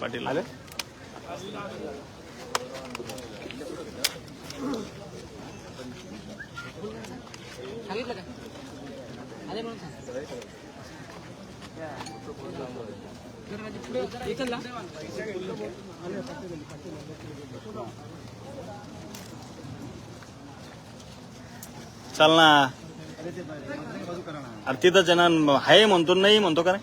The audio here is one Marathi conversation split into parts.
पाटील. आले? सांगितलं का? आले म्हणून चल ना. अरे आहे ना आहे म्हणतो नाही म्हणतो का रे?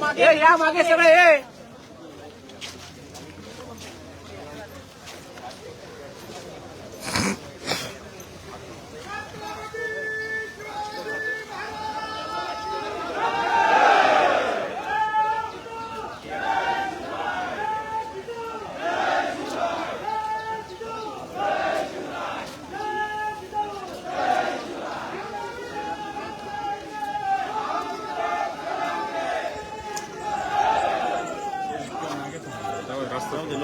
मागे या मागे सगळे. ए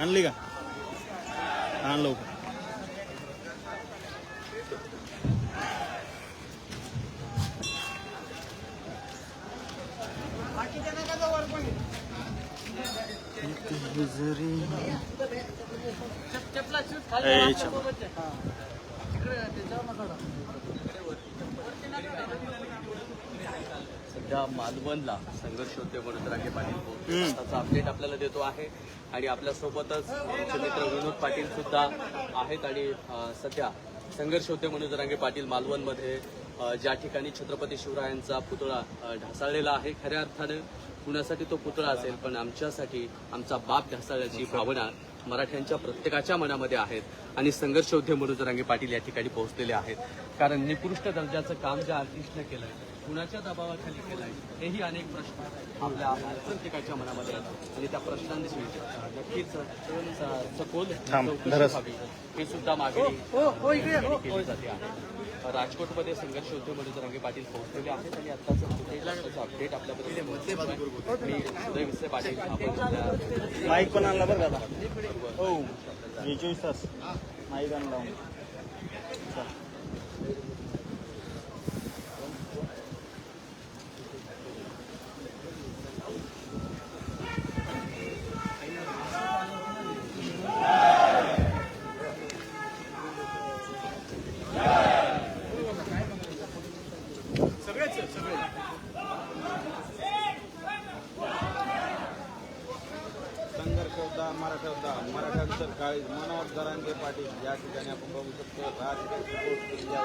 आणली का आण लवकर ए, चल. सध्या मालवणला संघर्ष होते म्हणून राखे पाटील. त्याचा अपडेट आपल्याला देतो आहे. आणि आपल्यासोबतच आमचे मित्र विनोद पाटील सुद्धा आहेत. आणि सध्या संघर्ष होते म्हणून रांगे पाटील मालवणमध्ये ज्या ठिकाणी छत्रपती शिवरायांचा पुतळा ढासळलेला आहे. खऱ्या अर्थानं कुणासाठी तो पुतळा असेल पण आमच्यासाठी आमचा बाप ढासळल्याची भावना मराठ्यांच्या प्रत्येकाच्या मनामध्ये आहेत. आणि संघर्ष योद्धे म्हणून रांगे पाटील या ठिकाणी पोहोचलेले आहेत. कारण निकृष्ट दर्जाचं काम ज्या आर्टिस्टनं आहे कुणाच्या दबावाखाली केलाय हेही अनेक प्रश्न आपल्या प्रत्येकाच्या मनामध्ये आहेत आणि त्या प्रश्नांची अ, नक्कीच सखोल चौकशी ही सुद्धा मागणी केली जाते आहे. राजकोटमध्ये संघर्ष योद्धे म्हणून रंगे पाटील पोहोचलेले आहेत आणि आत्ताचं अपडेट आपल्यापर्यंत पोहोचलंय. मी सुदय विसे पाटील. आपण माईक पण आणला बरं. हो हे. चोवीस तास. माईक आणला. मनोहर पाटील या ठिकाणी आपण बघू शकतो राजकीय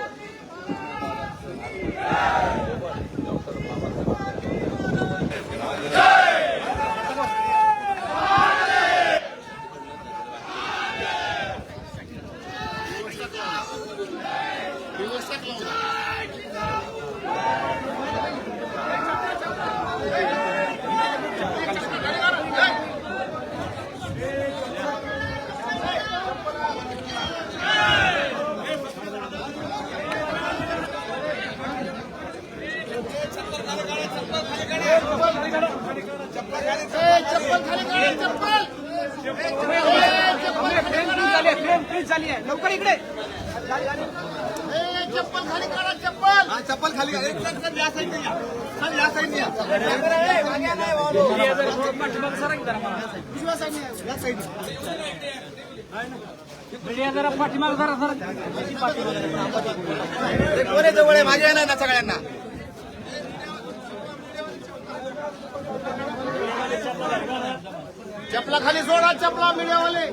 डॉक्टर बाबासाहेब झाली आहे? फ्रेम फ्रीज झाली आहे लवकर इकडे चप्पल खाली या चप्पल चप्पल खाली या या जरा पाठीमाग जरा जवळ आहे मागे येणार ना सगळ्यांना. चपला खाली सोडा चपला मीडियावाले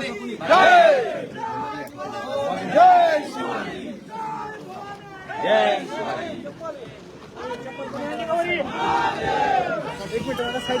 एक मिनिट साईड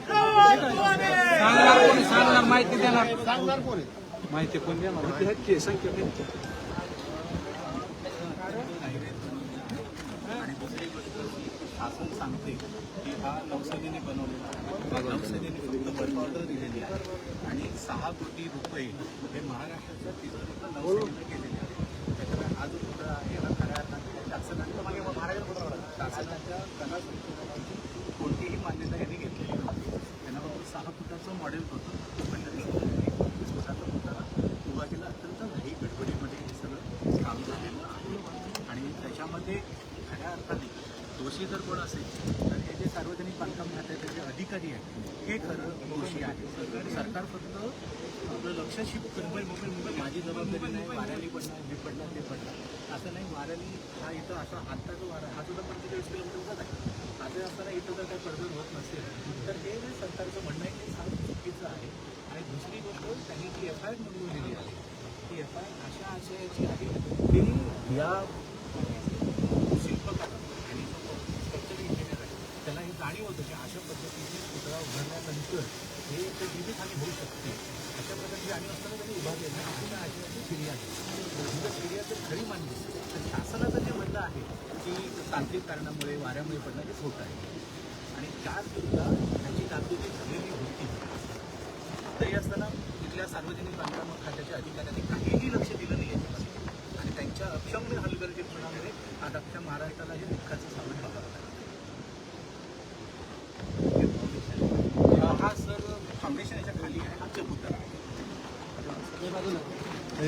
सांगणार कोणी? सांगणार माहिती देणार. सांगणार कोणी? माहिती कोण देणार? शासन सांगते की हा नौसेनेने बनवलेला आहे नौसेनेने फक्त वर्क ऑर्डर दिलेली आहे आणि सहा कोटी रुपये हे महाराष्ट्राच्या तिथं नौसेनेने केलेले आहे त्याच्यामुळे हा जो पुतळा आहे हा खऱ्या अर्थाने शासनाच्या शासनाच्या कला त्याचं मॉडेल होतं पण तरी एकवीस फुटाचा पुतळा उभा केला अत्यंत घाई गडबडीमध्ये हे सगळं काम झालेलं आहे आणि त्याच्यामध्ये खऱ्या अर्थाने दोषी जर कोण असेल तर हे जे सार्वजनिक बांधकाम खात्याचे जे अधिकारी आहेत हे खरं दोषी आहे सरकार फक्त आपलं लक्ष शिफ्ट मुंबई मुंबई मुंबई माझी जबाबदारी पडणार पडणार ते पडणार. असं नाही वाऱ्याली हा इथं असा आत्ता जो वारा हा सुद्धा पंचेचाळीस किलोमीटरचाच आहे. आता असताना इथं जर काही पडझड होत नसेल तर हे जे सरकारचं म्हणणं आहे ते सांग चुकीचं आहे. आणि दुसरी गोष्ट त्यांनी जी एफ आय आर नोंदवलेली आहे ती एफ आय आर अशा आशयाची आहे की या शिल्पकार आणि स्ट्रक्चर इंजिनियर आहे त्याला हे जाणीव होतं की अशा पद्धतीने पुतळा उभारल्यानंतर हे ते जीवितहानी होऊ शकते. अशा प्रकारची जाणीव असताना त्यांनी उभारलेलं आहे पूर्ण फिर्याद आहे. ही जर फिर्याद जर खरी मानली. तर शासनाचं जे म्हणणं आहे की तांत्रिक कारणामुळे वाऱ्यामुळे पडणं हे खोटं आहे. आणि त्यातसुद्धा त्याची तात्पुरती झालेली होती तरी असताना तिथल्या सार्वजनिक बांधकाम खात्याच्या अधिकाऱ्यांनी काहीही लक्ष दिलं नाही याच्यामध्ये. आणि त्यांच्या अक्षम्य हलगर्जीपणामुळे आज अख्ख्या महाराष्ट्राला हे दुःखाचं सामन बघावं लागतं हा सर फाउंडेशन याच्या खाली आहे हा चबुतरा आहे आणि वरी वरती सर पुतळा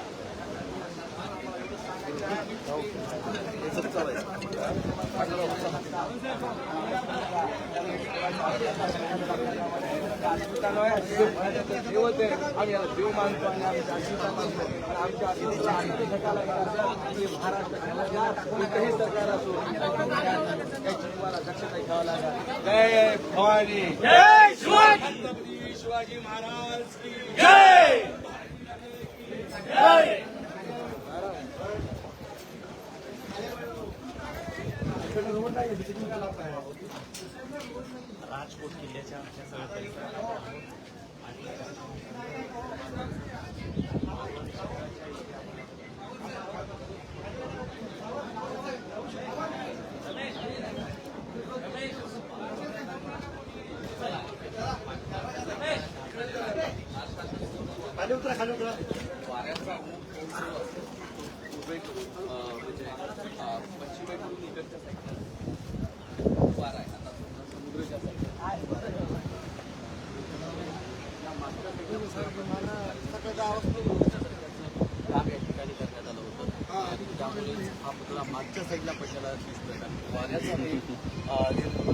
जय भवानी. जय शिवाजी. महाराज की जय. राजकोट किल्ल्याच्या आमच्या सगळ्या परिसरात आहोत आणि वाऱ्याचा ऊन पूर्वेकडून अं, म्हणजे अं, पश्चिमेकडून इकडच्या साईडला वारा आहे आता समुद्राच्या साईडला काम या ठिकाणी करण्यात आलं होतं त्यामुळे हा पुतळा मागच्या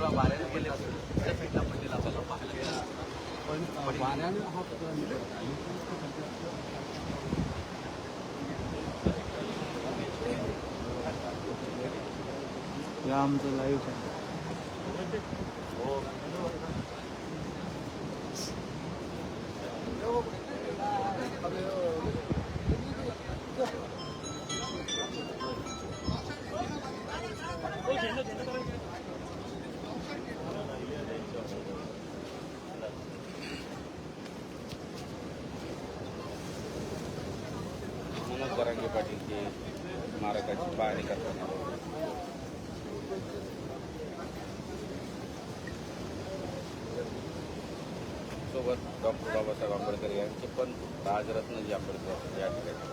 वाऱ्याने गेले असतो त्या पडलेला आपल्याला पाहायला गेला पण वाऱ्याने हा पुतळा आमचं लाईव्ह सोबत डॉक्टर बाबासाहेब आंबेडकर यांचे पण राजरत्न जे आंबेडकर या ठिकाणी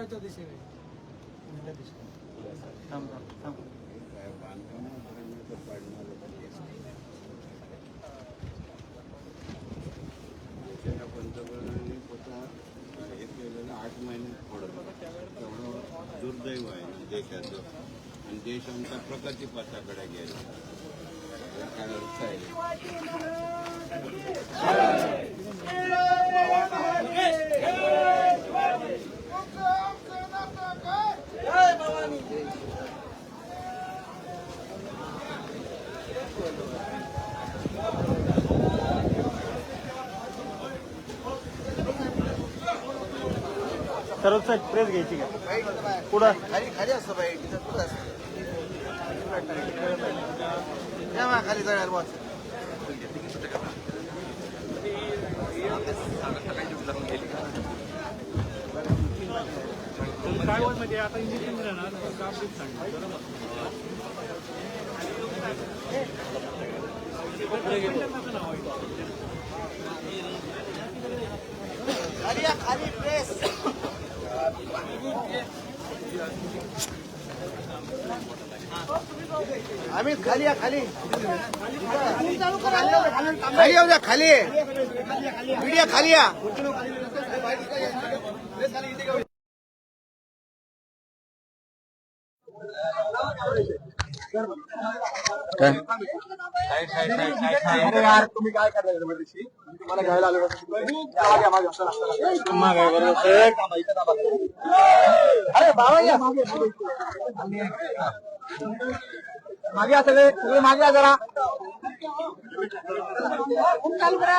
समुद्राच्या दिशेने पंतप्रधानांनी स्वतः हे केलेलं आठ महिन्यात पडलं तेवढं दुर्दैव आहे ना देशाचं. आणि देश आमचा प्रगती पथाकडे गेला. काय अर्थ आहे? सर्व साईड प्रेस घ्यायची का? पुढं खाली खाली असतं बाई तिथं कुठं असतं? या मा खाली जाणार बस काय म्हणजे आता इंजेक्शन राहणार काम सांगितलं खाली या खाली प्रेस आम्ही खाली या खाली. खाली येऊ द्या खाली. मीडिया खाली या. अरे यार तुम्ही काय करताय जबरदस्ती घ्यायला आलो अरे बाबा या. मागे मागे या सगळे. सगळे मागे या जरा. चालू करा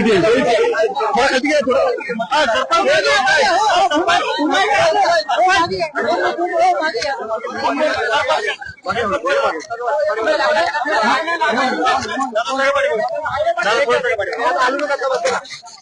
एक्सीडेंट थोड़ा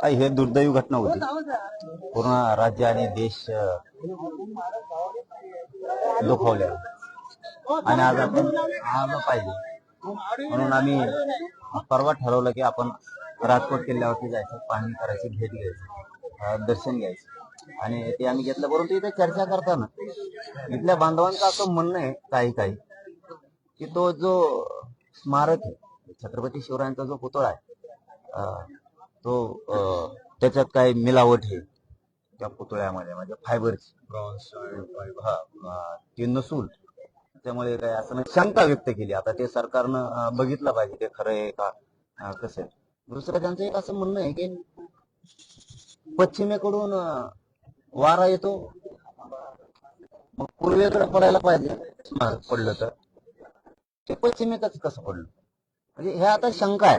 आई हे दुर्दैवी घटना होती. पूर्ण राज्य आणि देश दुखावल्या आणि आज आपण आलं पाहिजे. म्हणून आम्ही परवा ठरवलं की आपण राजकोट किल्ल्यावरती जायचं पाहणी करायची भेट घ्यायची दर्शन घ्यायचं. आणि ते आम्ही घेतलं परंतु इथे चर्चा करताना इथल्या बांधवांचं असं म्हणणं आहे काही काही की तो जो स्मारक आहे छत्रपती शिवरायांचा जो पुतळा आहे अ, तो त्याच्यात काही मिलावट आहे. त्या पुतळ्यामध्ये म्हणजे फायबरची. ब्रॉन्झ हा ती नसून त्यामुळे काय असं शंका व्यक्त केली. आता ते सरकारनं बघितलं पाहिजे ते खरं आहे का कसं आहे. दुसरं त्यांचं एक असं म्हणणं आहे की पश्चिमेकडून वारा येतो. मग पूर्वेकडे पडायला पाहिजे. पडलं तर. ते पश्चिमेकच कसं पडलं? म्हणजे हे आता शंका आहे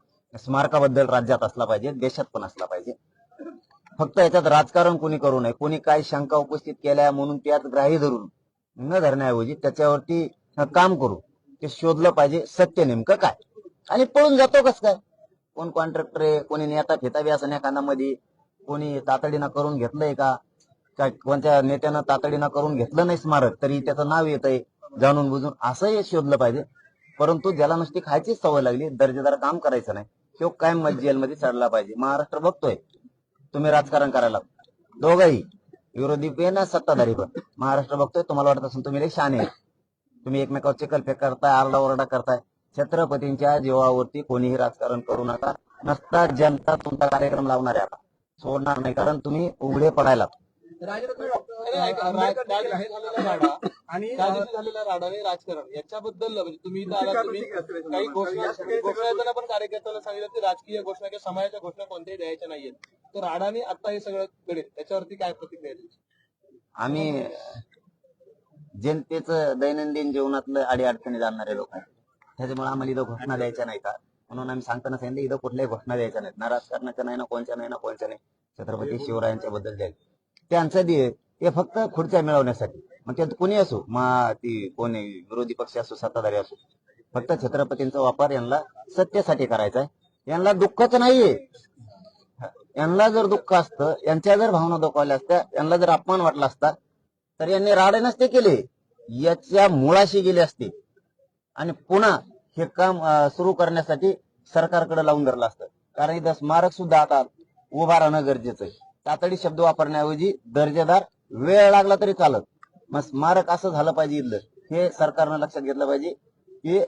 स्मारकाबद्दल राज्यात असला पाहिजे देशात पण असला पाहिजे. फक्त याच्यात राजकारण कोणी करू नये कोणी काय शंका उपस्थित केल्या म्हणून त्यात ग्राही धरून न धरण्याऐवजी त्याच्यावरती काम करू. ते शोधलं पाहिजे सत्य नेमकं काय? आणि पळून जातो कस काय? कोण कॉन्ट्रॅक्टर आहे कोणी नेता फिता असं कानामध्ये कोणी तातडीनं करून घेतलंय का? काय कोणत्या नेत्यानं तातडीनं करून घेतलं नाही स्मारक तरी त्याचं नाव येत आहे जाणून बुजून असंही शोधलं पाहिजे. परंतु ज्याला नुसती खायचीच सवय लागली दर्जेदार काम करायचं नाही. तो कायम जेलमध्ये चढला पाहिजे. महाराष्ट्र बघतोय. तुम्ही राजकारण करायला दोघही विरोधी पण सत्ताधारी पण. महाराष्ट्र बघतोय तुम्हाला वाटत असेल तुम्ही लई शाने आहे. तुम्ही एकमेकावर कल्पे करताय आरडाओरडा करताय. छत्रपतींच्या जीवावरती कोणीही राजकारण करू नका. नसता जनता तुमचा कार्यक्रम लावणार आहे आता सोडणार नाही. कारण तुम्ही उघडे पडायला राजरत्न राडा? आणि झालेला राडा राजकारण. याच्याबद्दल म्हणजे तुम्ही इथं आला तुम्ही काही घोषणा पण कार्यकर्त्याला सांगितलं की राजकीय घोषणा किंवा समाजाच्या घोषणा कोणत्याही द्यायच्या नाहीयेत. तर राडाने आता हे सगळं घडेल. त्याच्यावरती काय प्रतिक्रिया? आम्ही जनतेचं दैनंदिन जीवनातलं अडी अडचणी जाणणारे लोक आहेत. त्याच्यामुळे आम्हाला इथं घोषणा द्यायच्या नाही का म्हणून आम्ही सांगताना सांगितलं इथं कुठल्याही घोषणा द्यायच्या नाहीत. ना राजकारणाच्या नाही ना कोणच्या नाही ना कोणच्या नाही. छत्रपती शिवरायांच्या बद्दल द्यायचं. त्यांचं दे हे फक्त खुर्च्या मिळवण्यासाठी. मग त्यात कोणी असो मा ती कोणी विरोधी पक्ष असो सत्ताधारी असो फक्त छत्रपतींचा वापर यांना सत्तेसाठी करायचा आहे. यांना दुःखच नाहीये. यांना जर दुःख असतं यांच्या जर भावना दुखावल्या असत्या यांना जर अपमान वाटला असता तर यांनी राडे नसते केले. याच्या मुळाशी गेले असते. आणि पुन्हा हे काम सुरू करण्यासाठी सरकारकडे लावून धरलं असतं. कारण इथं स्मारक सुद्धा आता उभा राहणं गरजेचं आहे. तातडी शब्द वापरण्याऐवजी दर्जेदार वेळ लागला तरी चालत. मग स्मारक असं झालं पाहिजे इथलं. हे सरकारनं लक्षात घेतलं पाहिजे. की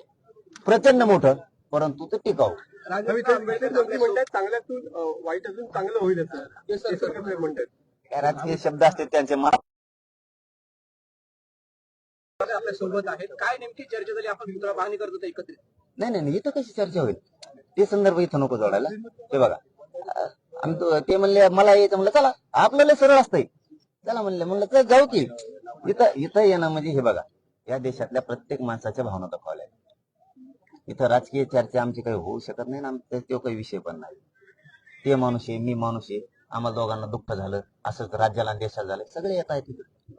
प्रचंड मोठं परंतु ते टिकाऊ. म्हणतात चांगल्यातून वाईट अजून चांगलं होईल हे म्हणतात राजकीय शब्द असते त्यांचे मला आपल्यासोबत आहेत. काय नेमकी चर्चा झाली? आपण मित्र पाहणी करतो एकत्रित. नाही नाही नाही, इथं कशी चर्चा होईल? ते संदर्भ इथं नको जोडायला. ते बघा आणि तो- ते म्हणले मला यायचं. म्हणलं चला आपल्याला सरळ असतंय. चला म्हणले म्हणलं तर जाऊ की. इथं इथं येणं म्हणजे हे बघा या देशातल्या प्रत्येक माणसाच्या भावना दाखवल्या इथं राजकीय चर्चा आमची काही होऊ शकत नाही ना आमचा तो काही विषय पण नाही. ते माणूस आहे मी माणूस आहे आम्हाला दोघांना दुःख झालं असंच राज्याला आणि देशाला झालं सगळे येत आहेत इथं.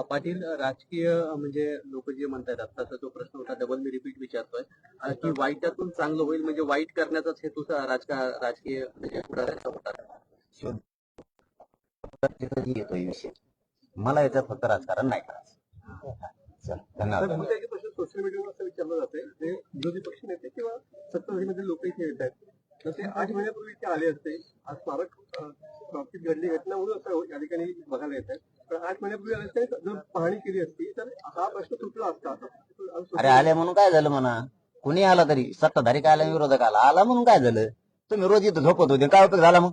पाटील राजकीय म्हणजे लोक जे म्हणतात आत्ताचा जो प्रश्न होता डबल मी रिपीट विचारतोय. की वाईटातून चांगलं होईल म्हणजे वाईट करण्याचाच हेतू राजकीय म्हणजे पुढाऱ्यांचा होता. मला याच्यात फक्त राजकारण नाही करायचं. धन्यवाद. सोशल मीडियावर असं विचारलं जाते ते विरोधी पक्ष नेते किंवा सत्ताधारीमध्ये लोक इथे येत आहेत. जसे आठ महिन्यापूर्वी ते आले असते. आज स्मारक बाबतीत घडली घटना म्हणून असं या ठिकाणी बघायला येत आहे आठ महिन्यापूर्वी जर पाहणी केली असती तर हा प्रश्न सुटला असता अरे आले म्हणून काय झालं म्हणा? कुणी आला तरी? सत्ताधारी काय आला विरोधक आला? आला म्हणून काय झालं? तुम्ही रोज इथं झोपत होते काय उपयोग झाला मग?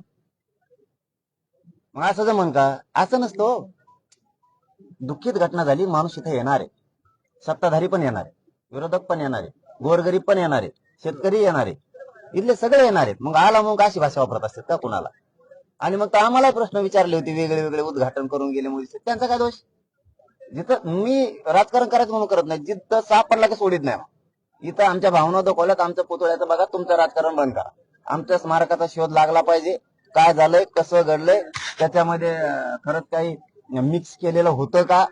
मग असं जमन का? असं नसतो हो. दुःखित घटना झाली माणूस इथे येणार आहे. सत्ताधारी पण येणार आहे. विरोधक पण येणार आहे. गोरगरीब पण येणार आहे. शेतकरी येणार आहे. इथले सगळे येणार आहेत. मग आला मग अशी भाषा वापरत असतात का कुणाला? आणि मग तर आम्हाला प्रश्न विचारले होते वेगळे वेगळे उद्घाटन करून गेले मुलीचे. त्यांचा काय दोष? जिथं मी राजकारण करायचं म्हणून करत नाही जिथं सापडला की सोडित नाही. मग. इथं आमच्या भावना दाखवल्यात आमच्या पुतळ्याचं बघा तुमचं राजकारण बंद करा. आमच्या स्मारकाचा शोध लागला पाहिजे. काय झालंय कसं घडलंय त्याच्यामध्ये खरंच काही मिक्स केलेलं होतं का?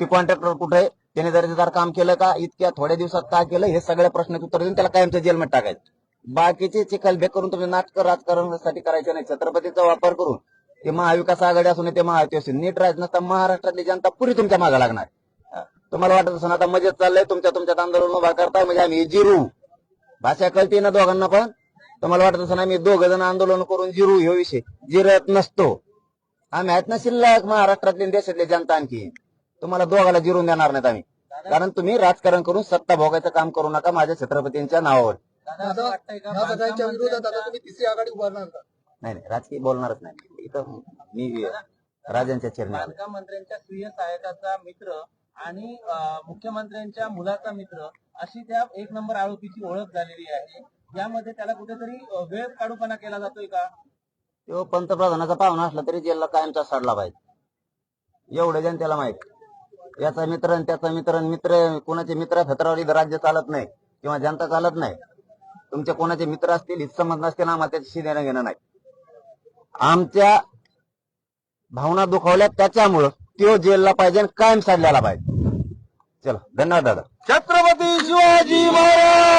ते कॉन्ट्रॅक्टर कुठे आहे? त्याने दर्जेदार काम केलं का? इतक्या थोड्या दिवसात काय केलं? हे सगळ्या प्रश्नाचे उत्तर देऊन त्याला कायमच्या जेलमध्ये टाकायचं. बाकीचे चिखलबे करून तुम्ही नाटक राजकारणासाठी करायचे नाही. छत्रपतीचा वापर करून ते महाविकास आघाडी असून ते महायुती असून नीट राहत नसता महाराष्ट्रातली जनता पुरी तुमच्या मागे लागणार. तुम्हाला वाटत असून आता मजेत चाललंय तुमच्या तुमच्यात आंदोलन उभा करताय म्हणजे आम्ही जिरू. भाषा कळते ना दोघांना पण? तुम्हाला वाटत असून आम्ही दोघ जण आंदोलन करून जिरू ह्यो विषय? जिरत नसतो. आम्ही आहेत ना शिल्लक महाराष्ट्रातली देशातली जनता आणखी. तुम्हाला दोघाला जिरून देणार नाहीत आम्ही. कारण तुम्ही राजकारण करून सत्ता भोगायचं काम करू नका माझ्या छत्रपतींच्या नावावर. दादाच्या विरोधात आता तुम्ही तिसरी आघाडी उभारणार का? नाही नाही राजकीय बोलणारच नाही. इथं मी राजांच्या चरणी आलो. बांधकाम मंत्र्यांच्या स्त्रीय सहायकाचा मित्र आणि मुख्यमंत्र्यांच्या मुलाचा मित्र अशी त्या एक नंबर आरोपीची ओळख झालेली आहे. यामध्ये त्याला कुठेतरी वेळ काढूपणा केला जातोय का? तो पंतप्रधानाचा पाहुणा असला तरी जेलला कायमचा सडला पाहिजे. एवढं जनतेला माहीत. याचा मित्र आणि त्याचा मित्र आणि मित्र कोणाचे मित्र फत्रावर राज्य चालत नाही किंवा जनता चालत नाही. तुमचे कोणाचे मित्र असतील हितसंबंध नसतील आम्हाला त्याच्याशी देणं घेणं नाही. आमच्या भावना दुखावल्या त्याच्यामुळं तो जेलला पाहिजे आणि कायम साडल्याला पाहिजे. चला धन्यवाद दादा. छत्रपती शिवाजी महाराज!